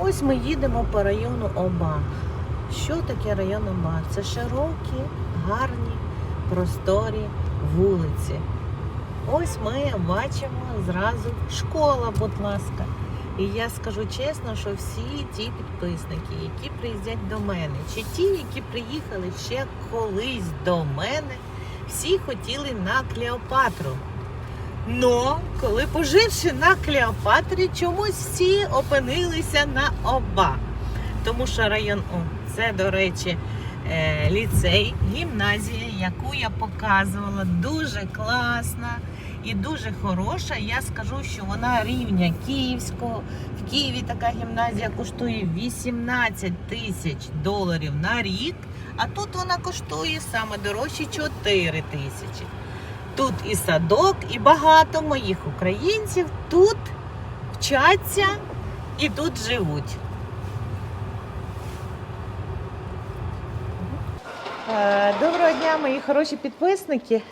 Ось ми їдемо по району Оба. Що таке район Оба? Це широкі, гарні, просторі вулиці. Ось ми бачимо зразу школа, будь ласка. І я скажу чесно, що всі ті підписники, які приїздять до мене, чи ті, які приїхали ще колись до мене, всі хотіли на Клеопатру. Но коли поживши на Клеопатрі, чомусь всі опинилися на оба. Тому що район О, це, до речі, е, ліцей, гімназія, яку я показувала, дуже класна і дуже хороша. Я скажу, що вона рівня Київського. В Києві така гімназія коштує 18 тисяч доларів на рік, а тут вона коштує саме дорожче 4 тисячі. Тут і садок, і багато моїх українців тут вчаться і тут живуть. Е, Доброго дня, мої хороші підписники.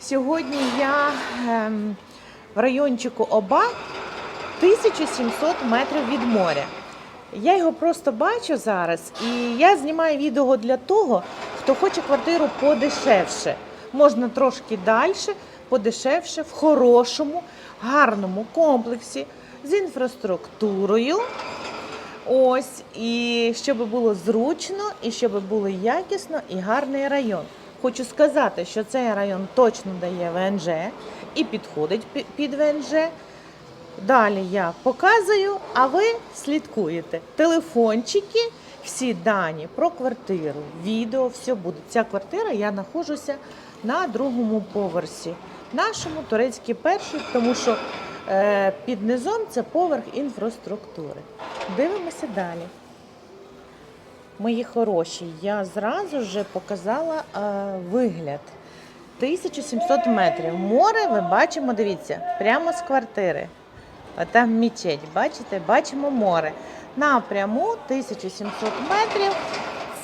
Сьогодні я ем, в райончику Оба 1700 метрів від моря. Я його просто бачу зараз, і я знімаю відео для того, хто хоче квартиру подешевше. Можна трошки далі, подешевше, в хорошому, гарному комплексі з інфраструктурою. Ось, і щоб було зручно, і щоб було якісно і гарний район. Хочу сказати, що цей район точно дає ВНЖ і підходить під ВНЖ. Далі я показую, а ви слідкуєте. Телефончики, всі дані про квартиру, відео, все буде. Ця квартира я знаходжуся на другому поверсі. Нашому турецький перший, тому що е, під низом це поверх інфраструктури. Дивимося далі. Мої хороші, я зразу вже показала е, вигляд. 1700 метрів. Море ми бачимо, дивіться, прямо з квартири. А там мечеть, бачите, бачимо море. Напряму 1700 метрів.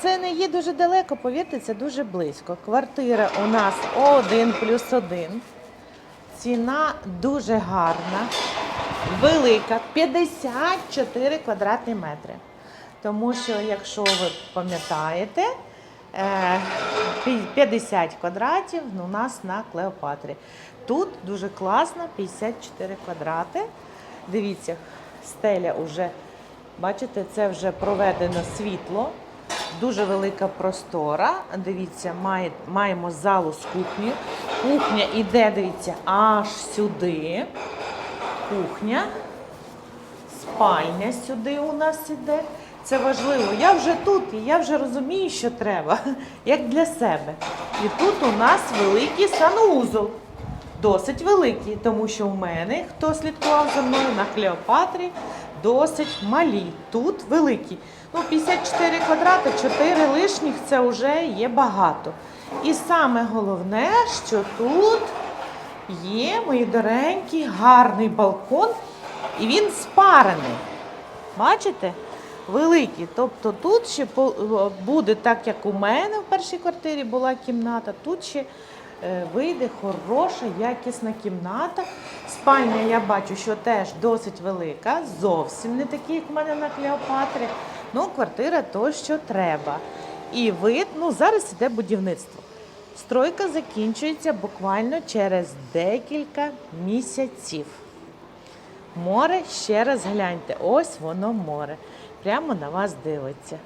Це не є дуже далеко, повірте, це дуже близько. Квартира у нас 1 плюс 1. Ціна дуже гарна, велика, 54 квадратні метри. Тому що, якщо ви пам'ятаєте, е, 50 квадратів у нас на Клеопатрі. Тут дуже класно, 54 квадрати. Дивіться, стеля вже, бачите, це вже проведено світло. Дуже велика простора. Дивіться, має, маємо залу з кухнею. Кухня іде, дивіться, аж сюди. Кухня. Спальня сюди у нас іде. Це важливо. Я вже тут, і я вже розумію, що треба, як для себе. І тут у нас великий санузол. Досить великий, тому що у мене, хто слідкував за мною на Клеопатрі, досить малі. Тут великі. Ну, 54 квадрати, 4 лишніх це вже є багато. І саме головне, що тут є, мої доренькі, гарний балкон, і він спарений. Бачите? Великий. Тобто тут ще буде так, як у мене в першій квартирі була кімната, тут ще вийде хороша, якісна кімната. Спальня я бачу, що теж досить велика, зовсім не такі, як в мене на Клеопатрі. Ну, квартира то, що треба. І вид, ну зараз іде будівництво. Стройка закінчується буквально через декілька місяців. Море ще раз гляньте. Ось воно море. Прямо на вас дивиться.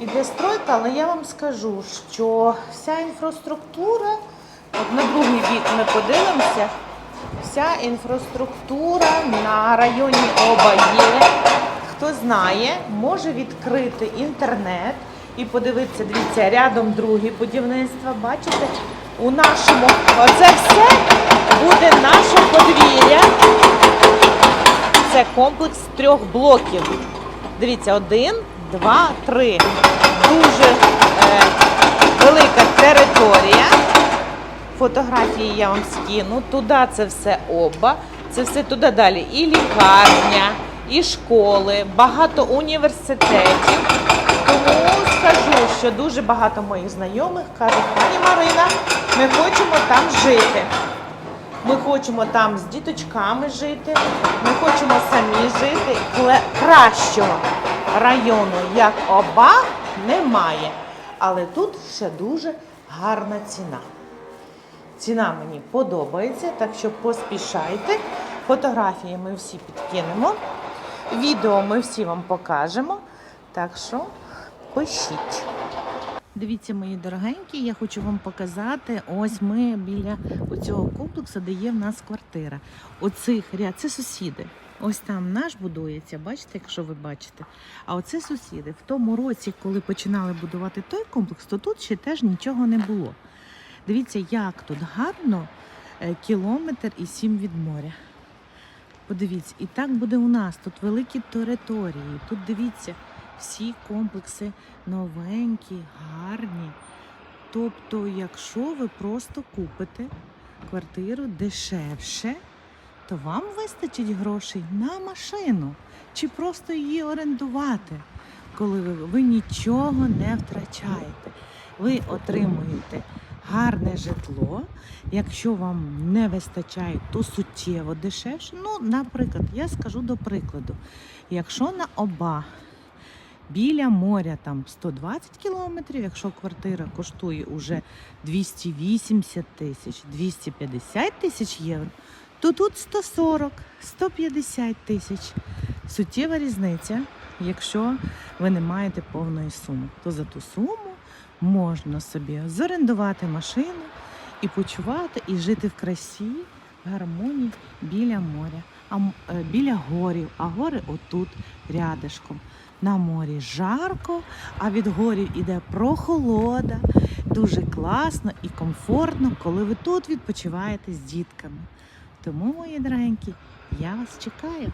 Іде стройка, але я вам скажу, що вся інфраструктура, от на другий бік ми подивимося, вся інфраструктура на районі Оба є. Хто знає, може відкрити інтернет і подивитися, дивіться, рядом другі будівництва. Бачите, у нашому оце все буде наше подвір'я. Це комплекс трьох блоків. Дивіться, один, два, три. Дуже е, велика територія. Фотографії я вам скину. Туди це все оба. Це все туди далі. І лікарня, і школи, багато університетів. Тому скажу, що дуже багато моїх знайомих кажуть, пані Марина, ми хочемо там жити. Ми хочемо там з діточками жити. Ми хочемо самі жити. Кращого району, як оба, немає. Але тут ще дуже гарна ціна. Ціна мені подобається, так що поспішайте. Фотографії ми всі підкинемо. Відео ми всі вам покажемо. Так що пишіть. Дивіться, мої дорогенькі, я хочу вам показати. Ось ми біля цього комплексу, де є в нас квартира. Оцих ряд це сусіди. Ось там наш будується, бачите, якщо ви бачите. А оце сусіди. В тому році, коли починали будувати той комплекс, то тут ще теж нічого не було. Дивіться, як тут гарно е, кілометр і сім від моря. Подивіться, і так буде у нас. Тут великі території. Тут дивіться, всі комплекси новенькі, гарні. Тобто, якщо ви просто купите квартиру дешевше, то вам вистачить грошей на машину чи просто її орендувати, коли ви, ви нічого не втрачаєте. Ви отримуєте гарне житло. Якщо вам не вистачає, то суттєво дешевше. Ну, наприклад, я скажу до прикладу, якщо на оба біля моря там 120 кілометрів, якщо квартира коштує уже 280 тисяч, 250 тисяч євро, то тут 140, 150 тисяч. Суттєва різниця, якщо ви не маєте повної суми, то за ту суму можна собі зорендувати машину і почувати, і жити в красі, в гармонії біля моря, а е, біля горів, а гори отут рядишком. На морі жарко, а від горів іде прохолода. Дуже класно і комфортно, коли ви тут відпочиваєте з дітками. Тому, мої дорогенькі, я вас чекаю.